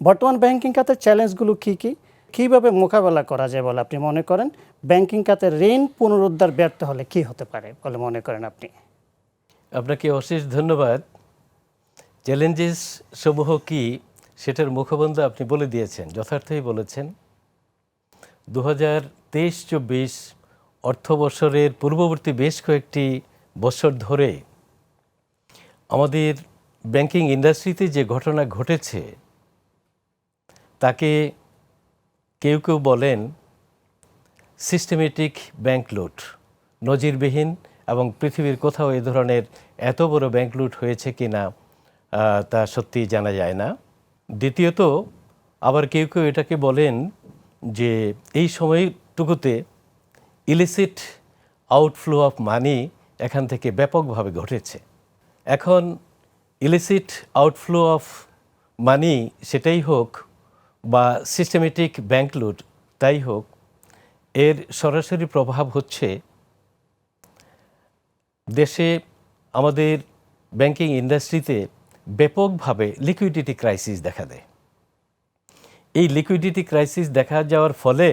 বর্তমান ব্যাংকিং খাতের চ্যালেঞ্জগুলো কী কী? কীভাবে মোকাবেলা করা যায় বলে আপনি মনে করেন? ব্যাংকিং খাতের ঋণ পুনরুদ্ধার ব্যর্থ হলে কি হতে পারে বলে মনে করেন আপনি? আপনাকে অশেষ ধন্যবাদ। চ্যালেঞ্জেস সমূহ কি সেটার মুখবন্ধ আপনি বলে দিয়েছেন, যথার্থই বলেছেন। দু হাজার তেইশ চব্বিশ অর্থ বছরের পূর্ববর্তী বেশ কয়েকটি বছর ধরে আমাদের ব্যাংকিং ইন্ডাস্ট্রিতে যে ঘটনা ঘটেছে তাকে কেউ কেউ বলেন সিস্টেমেটিক ব্যাংক লুট নজিরবিহীন এবং পৃথিবীর কোথাও এ ধরনের এত বড় ব্যাংক লুট হয়েছে কি না তা সত্যি জানা যায় না। দ্বিতীয়ত, আবার কেউ কেউ এটাকে বলেন যে এই সময়টুকুতে ইলিসিট আউটফ্লো অফ মানি এখান থেকে ব্যাপকভাবে ঘটেছে। এখন ইলিসিট আউটফ্লো অফ মানি সেটাই হোক বা সিস্টেমেটিক ব্যাংক লুট তাই হোক, এর সরাসরি প্রভাব হচ্ছে দেশে আমাদের ব্যাংকিং ইন্ডাস্ট্রিতে ব্যাপকভাবে লিকুইডিটি ক্রাইসিস দেখা দেয়। এই লিকুইডিটি ক্রাইসিস দেখা যাওয়ার ফলে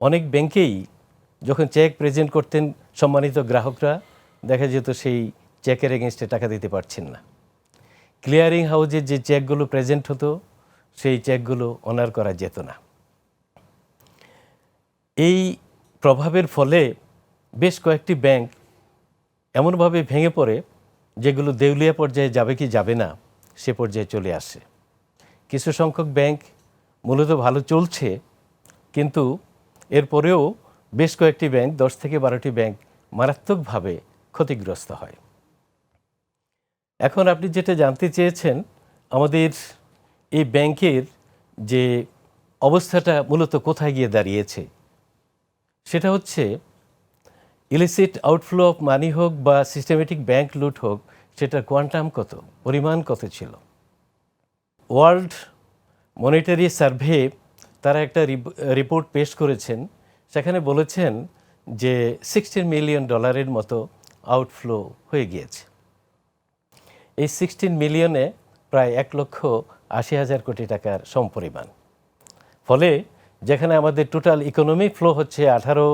অনেক ব্যাংকেই যখন চেক প্রেজেন্ট করতেন সম্মানিত গ্রাহকরা, দেখা যেত সেই চেকের এগেনস্টে টাকা দিতে পারছেন না। ক্লিয়ারিং হাউজে যে চেকগুলো প্রেজেন্ট হতো সেই চেকগুলো অনার করা যেত না। এই প্রভাবের ফলে বেশ কয়েকটি ব্যাংক এমনভাবে ভেঙে পড়ে, যেগুলো দেউলিয়া পর্যায়ে যাবে কি যাবে না, সে পর্যায়ে চলে আসে। কিছু সংখ্যক ব্যাংক মূলত ভালো চলছে, কিন্তু এরপরেও বেশ কয়েকটি ব্যাংক দশ থেকে বারোটি ব্যাংক মারাত্মকভাবে ক্ষতিগ্রস্ত হয়। এখন আপনি যেটা জানতে চেয়েছেন, আমাদের এই ব্যাংকের যে অবস্থাটা মূলত কোথায় গিয়ে দাঁড়িয়েছে, সেটা হচ্ছে ইলিসিট আউটফ্লো অফ মানি হোক বা সিস্টেমেটিক ব্যাংক লুট হোক, সেটার কোয়ান্টাম কত, পরিমাণ কত ছিল? ওয়ার্ল্ড মনিটারি সার্ভে তারা একটা রিপোর্ট পেশ করেছেন, সেখানে বলেছেন যে সিক্সটিন মিলিয়ন ডলারের মতো আউটফ্লো হয়ে গিয়েছে। এই সিক্সটিন মিলিয়নে প্রায় এক লক্ষ আশি হাজার কোটি টাকার সমপরিমাণ। ফলে যেখানে আমাদের টোটাল ইকোনমিক ফ্লো হচ্ছে আঠারো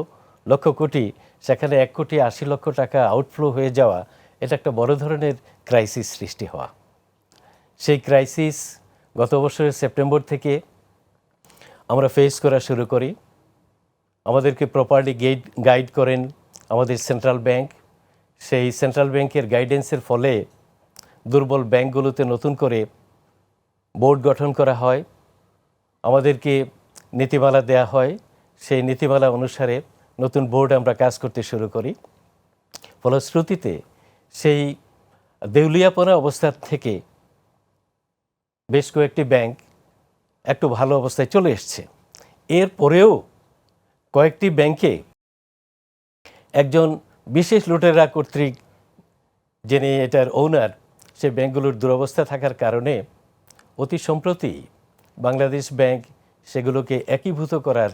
লক্ষ কোটি, সেখানে এক কোটি আশি লক্ষ টাকা আউটফ্লো হয়ে যাওয়া এটা একটা বড় ধরনের ক্রাইসিস সৃষ্টি হওয়া। সেই ক্রাইসিস গত বছরের সেপ্টেম্বর থেকে আমরা ফেস করা শুরু করি। আমাদেরকে প্রপারলি গাইড গাইড করেন আমাদের সেন্ট্রাল ব্যাংক সেই সেন্ট্রাল ব্যাংকের গাইডেন্সের ফলে দুর্বল ব্যাংকগুলোতে নতুন করে বোর্ড গঠন করা হয়, আমাদেরকে নীতিমালা দেয়া হয়, সেই নীতিমালা অনুসারে নতুন বোর্ড আমরা কাজ করতে শুরু করি। ফলশ্রুতিতে সেই দেউলিয়াপনা অবস্থার থেকে বেশ কয়েকটি ব্যাংক একটু ভালো অবস্থায় চলে এসছে। এর পরেও কয়েকটি ব্যাংকে একজন বিশেষ লুটেরা কর্তৃক যিনি এটার ওনার সে ব্যাংকগুলোর দুরবস্থা থাকার কারণে অতি সম্প্রতি বাংলাদেশ ব্যাংক সেগুলোকে একীভূত করার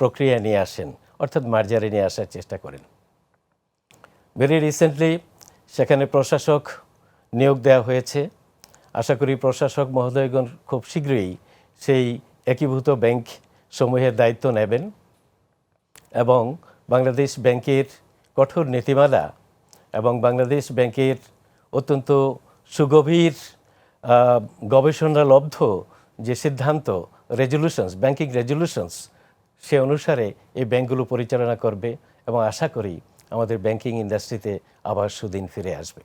প্রক্রিয়া নিয়ে আসেন, অর্থাৎ মার্জারে নিয়ে আসার চেষ্টা করেন। ভেরি রিসেন্টলি সেখানে প্রশাসক নিয়োগ দেওয়া হয়েছে। আশা করি প্রশাসক মহোদয়গণ খুব শীঘ্রই সেই একীভূত ব্যাংক সমূহের দায়িত্ব নেবেন এবং বাংলাদেশ ব্যাংকের কঠোর নীতিমালা এবং বাংলাদেশ ব্যাংকের অত্যন্ত সুগভীর আহ, গবেষণালব্ধ যে সিদ্ধান্ত রেজলিউশনস ব্যাংকিং রেজলিউশনস সে অনুসারে এই ব্যাংকগুলো পরিচালনা করবে এবং আশা করি আমাদের ব্যাংকিং ইন্ডাস্ট্রিতে আবার সুদিন ফিরে আসবে।